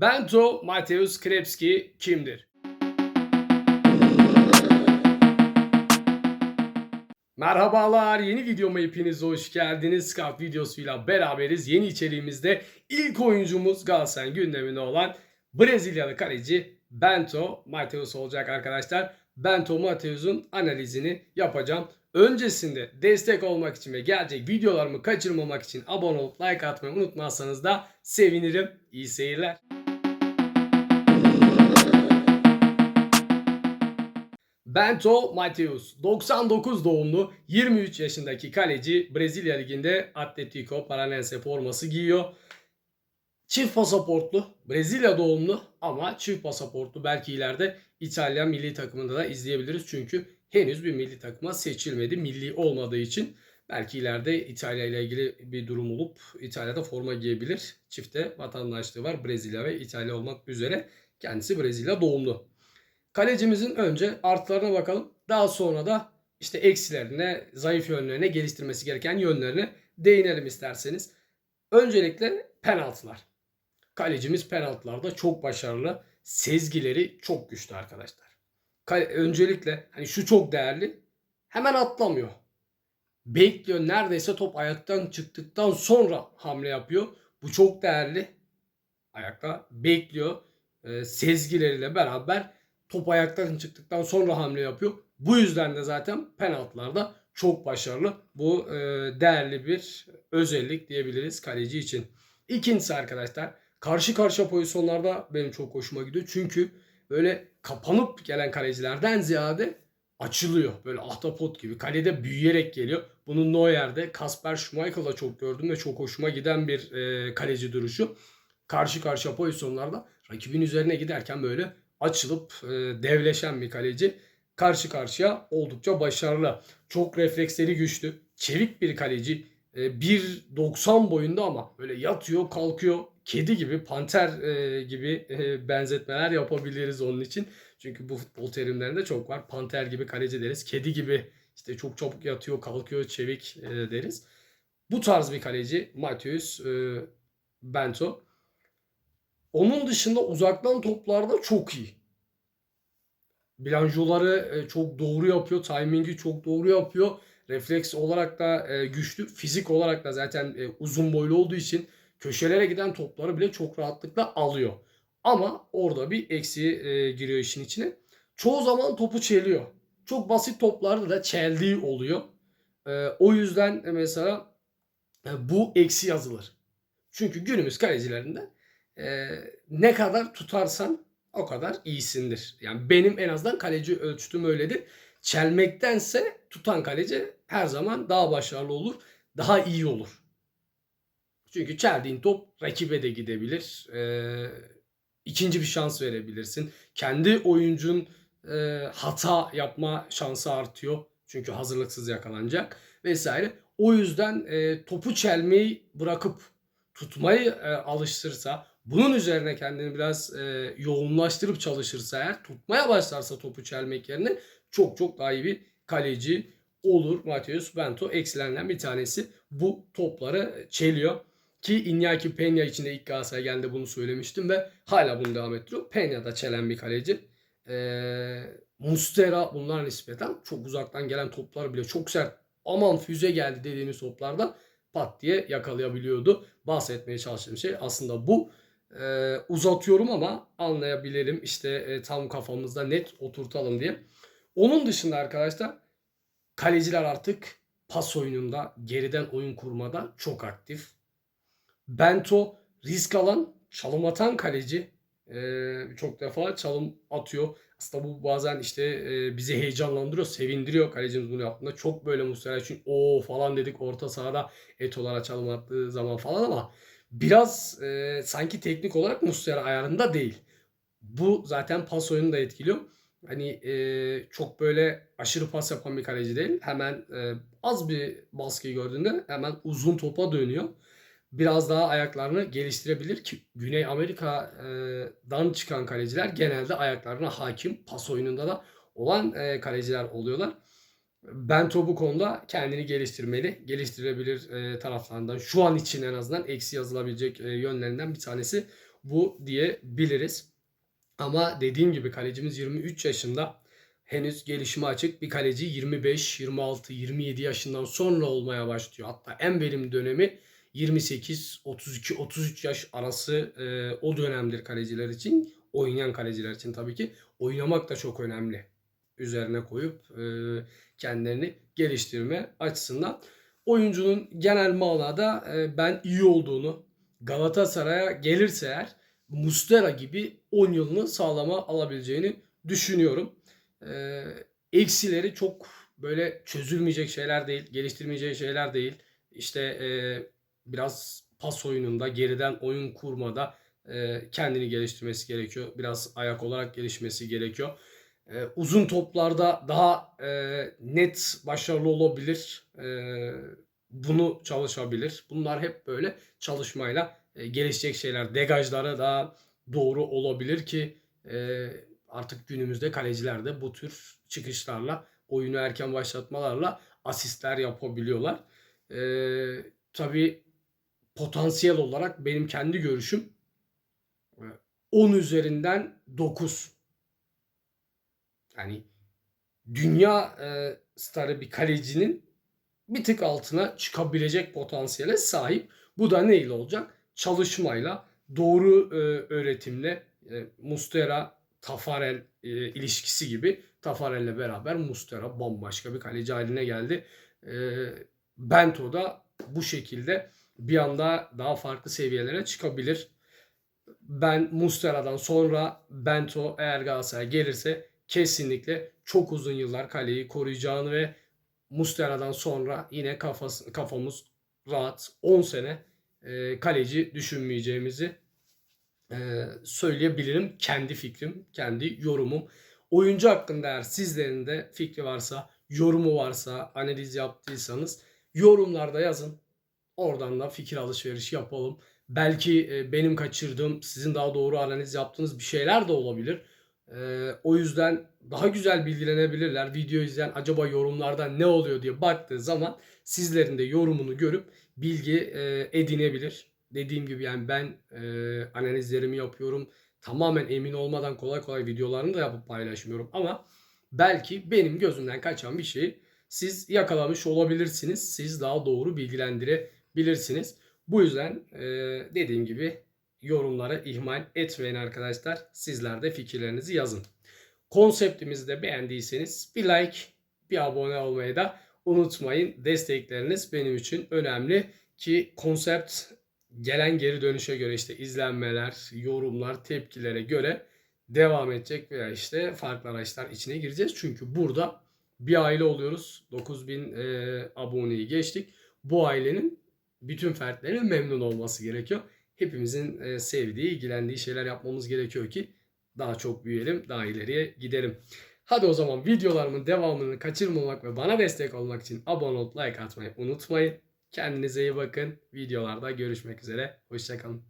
Bento Mateusz Krepski kimdir? Merhabalar, yeni videoma hepiniz hoş geldiniz. Scout videosuyla beraberiz. Yeni içeriğimizde ilk oyuncumuz Galatasaray gündeminde olan Brezilyalı kaleci Bento Mateus olacak arkadaşlar. Bento Mateus'un analizini yapacağım. Öncesinde destek olmak için ve gelecek videolarımı kaçırmamak için abone olup like atmayı unutmazsanız da sevinirim. İyi seyirler. Bento Mateus 99 doğumlu 23 yaşındaki kaleci Brezilya Ligi'nde Atletico Paranense forması giyiyor. Çift pasaportlu, Brezilya doğumlu ama çift pasaportlu belki ileride İtalyan milli takımında da izleyebiliriz. Çünkü henüz bir milli takıma seçilmedi milli olmadığı için. Belki ileride İtalya ile ilgili bir durum olup İtalya'da forma giyebilir. Çifte vatandaşlığı var Brezilya ve İtalya olmak üzere. Kendisi Brezilya doğumlu. Kalecimizin önce artılarına bakalım. Daha sonra da işte eksilerine, zayıf yönlerine, geliştirmesi gereken yönlerine değinelim isterseniz. Öncelikle penaltılar. Kalecimiz penaltılarda çok başarılı. Sezgileri çok güçlü arkadaşlar. Kale, öncelikle hani şu çok değerli. Hemen atlamıyor. Bekliyor. Neredeyse top ayaktan çıktıktan sonra hamle yapıyor. Bu çok değerli. Ayakta bekliyor. Ee, sezgileriyle beraber top ayaktan çıktıktan sonra hamle yapıyor. Bu yüzden de zaten penaltılarda çok başarılı. Bu e, değerli bir özellik diyebiliriz kaleci için. İkincisi arkadaşlar karşı karşıya pozisyonlarda benim çok hoşuma gidiyor. Çünkü böyle kapanıp gelen kalecilerden ziyade açılıyor. Böyle ahtapot gibi. Kalede büyüyerek geliyor. Bunu Neuer'de Kasper Schmeichel'da çok gördüm ve çok hoşuma giden bir e, kaleci duruşu. Karşı karşıya pozisyonlarda rakibin üzerine giderken böyle açılıp e, devleşen bir kaleci. Karşı karşıya oldukça başarılı. Çok refleksleri güçlü. Çevik bir kaleci. E, 1.90 boyunda ama böyle yatıyor kalkıyor. Kedi gibi, panter e, gibi e, benzetmeler yapabiliriz onun için. Çünkü bu futbol terimlerinde çok var. Panter gibi kaleci deriz. Kedi gibi işte çok çabuk yatıyor, kalkıyor, çevik e, deriz. Bu tarz bir kaleci Mateus e, Bento. Onun dışında uzaktan toplarda çok iyi. Bilançoları e, çok doğru yapıyor. Timingi çok doğru yapıyor. Refleks olarak da e, güçlü. Fizik olarak da zaten e, uzun boylu olduğu için köşelere giden topları bile çok rahatlıkla alıyor. Ama orada bir eksi giriyor işin içine. Çoğu zaman topu çeliyor. Çok basit toplarda da çeldiği oluyor. O yüzden mesela bu eksi yazılır. Çünkü günümüz kalecilerinde ne kadar tutarsan o kadar iyisindir. Yani benim en azından kaleci ölçtüm öyledir. Çelmektense tutan kaleci her zaman daha başarılı olur. Daha iyi olur. Çünkü çeldiğin top rakibe de gidebilir. Ee, ikinci bir şans verebilirsin. Kendi oyuncun e, hata yapma şansı artıyor. Çünkü hazırlıksız yakalanacak vesaire. O yüzden e, topu çelmeyi bırakıp tutmayı e, alıştırsa, bunun üzerine kendini biraz e, yoğunlaştırıp çalışırsa eğer tutmaya başlarsa topu çelmek yerine çok çok daha iyi bir kaleci olur. Mateus Bento eksilerinden bir tanesi bu topları çeliyor. Ki Iñaki Peña için de ilk Galatasaray geldiğinde bunu söylemiştim ve hala bunu devam ettiriyor. Peña da çelen bir kaleci. Ee, Mustera bunlar nispeten çok uzaktan gelen toplar bile çok sert aman füze geldi dediğimiz toplarda pat diye yakalayabiliyordu. Bahsetmeye çalıştığım şey aslında bu. Ee, uzatıyorum ama anlayabilelim işte e, tam kafamızda net oturtalım diye. Onun dışında arkadaşlar kaleciler artık pas oyununda geriden oyun kurmada çok aktif. Bento risk alan çalım atan kaleci. Ee, çok defa çalım atıyor. Aslında bu bazen işte e, bizi heyecanlandırıyor, sevindiriyor kalecimiz bunu yaptığında. Çok böyle Muslera için o falan dedik orta sahada Eto'lara çalım attığı zaman falan ama biraz e, sanki teknik olarak Muslera ayarında değil. Bu zaten pas oyunu da etkiliyor. Hani e, çok böyle aşırı pas yapan bir kaleci değil. Hemen e, az bir baskıyı gördüğünde hemen uzun topa dönüyor. Biraz daha ayaklarını geliştirebilir ki Güney Amerika'dan çıkan kaleciler genelde ayaklarına hakim pas oyununda da olan e, kaleciler oluyorlar. Bento bu konuda kendini geliştirmeli. Geliştirebilir e, taraflarından şu an için en azından eksi yazılabilecek e, yönlerinden bir tanesi bu diyebiliriz. Ama dediğim gibi kalecimiz 23 yaşında. Henüz gelişime açık bir kaleci 25, 26, 27 yaşından sonra olmaya başlıyor. Hatta en verimli dönemi 28, 32, 33 yaş arası e, o dönemdir kaleciler için. Oynayan kaleciler için tabii ki. Oynamak da çok önemli. Üzerine koyup e, kendilerini geliştirme açısından. Oyuncunun genel manada e, ben iyi olduğunu Galatasaray'a gelirse eğer Mustera gibi 10 yılını sağlama alabileceğini düşünüyorum. E, eksileri çok böyle çözülmeyecek şeyler değil, geliştirmeyeceği şeyler değil. İşte e, biraz pas oyununda, geriden oyun kurmada e, kendini geliştirmesi gerekiyor. Biraz ayak olarak gelişmesi gerekiyor. E, uzun toplarda daha e, net başarılı olabilir. E, bunu çalışabilir. Bunlar hep böyle çalışmayla e, gelişecek şeyler. Degajları daha doğru olabilir ki e, artık günümüzde kaleciler de bu tür çıkışlarla, oyunu erken başlatmalarla asistler yapabiliyorlar. E, tabii potansiyel olarak benim kendi görüşüm e, 10 üzerinden 9. Yani dünya e, starı bir kalecinin bir tık altına çıkabilecek potansiyele sahip. Bu da neyle olacak? Çalışmayla, doğru e, öğretimle e, Mustera Tafarel e, ilişkisi gibi Tafarel'le beraber Mustera bambaşka bir kaleci haline geldi. E, Bento da bu şekilde bir anda daha farklı seviyelere çıkabilir. Ben Mustera'dan sonra Bento eğer Galatasaray'a gelirse kesinlikle çok uzun yıllar kaleyi koruyacağını ve Mustera'dan sonra yine kafası, kafamız rahat 10 sene e, kaleci düşünmeyeceğimizi e, söyleyebilirim. Kendi fikrim, kendi yorumum. Oyuncu hakkında eğer sizlerin de fikri varsa, yorumu varsa, analiz yaptıysanız yorumlarda yazın. Oradan da fikir alışverişi yapalım. Belki e, benim kaçırdığım, sizin daha doğru analiz yaptığınız bir şeyler de olabilir. E, o yüzden daha güzel bilgilenebilirler. Video izleyen acaba yorumlarda ne oluyor diye baktığı zaman sizlerin de yorumunu görüp bilgi e, edinebilir. Dediğim gibi yani ben e, analizlerimi yapıyorum. Tamamen emin olmadan kolay kolay videolarını da yapıp paylaşmıyorum. Ama belki benim gözümden kaçan bir şeyi siz yakalamış olabilirsiniz. Siz daha doğru bilgilendirebilirsiniz. Bu yüzden e, dediğim gibi yorumları ihmal etmeyin arkadaşlar. Sizler de fikirlerinizi yazın. Konseptimizi de beğendiyseniz bir like, bir abone olmayı da unutmayın. Destekleriniz benim için önemli ki konsept gelen geri dönüşe göre işte izlenmeler, yorumlar, tepkilere göre devam edecek veya işte farklı araçlar içine gireceğiz. Çünkü burada bir aile oluyoruz. 9000 e, aboneyi geçtik. Bu ailenin bütün fertlerinin memnun olması gerekiyor. Hepimizin e, sevdiği, ilgilendiği şeyler yapmamız gerekiyor ki daha çok büyüyelim, daha ileriye gidelim. Hadi o zaman videolarımın devamını kaçırmamak ve bana destek olmak için abone olup like atmayı unutmayın. Kendinize iyi bakın. Videolarda görüşmek üzere. Hoşçakalın.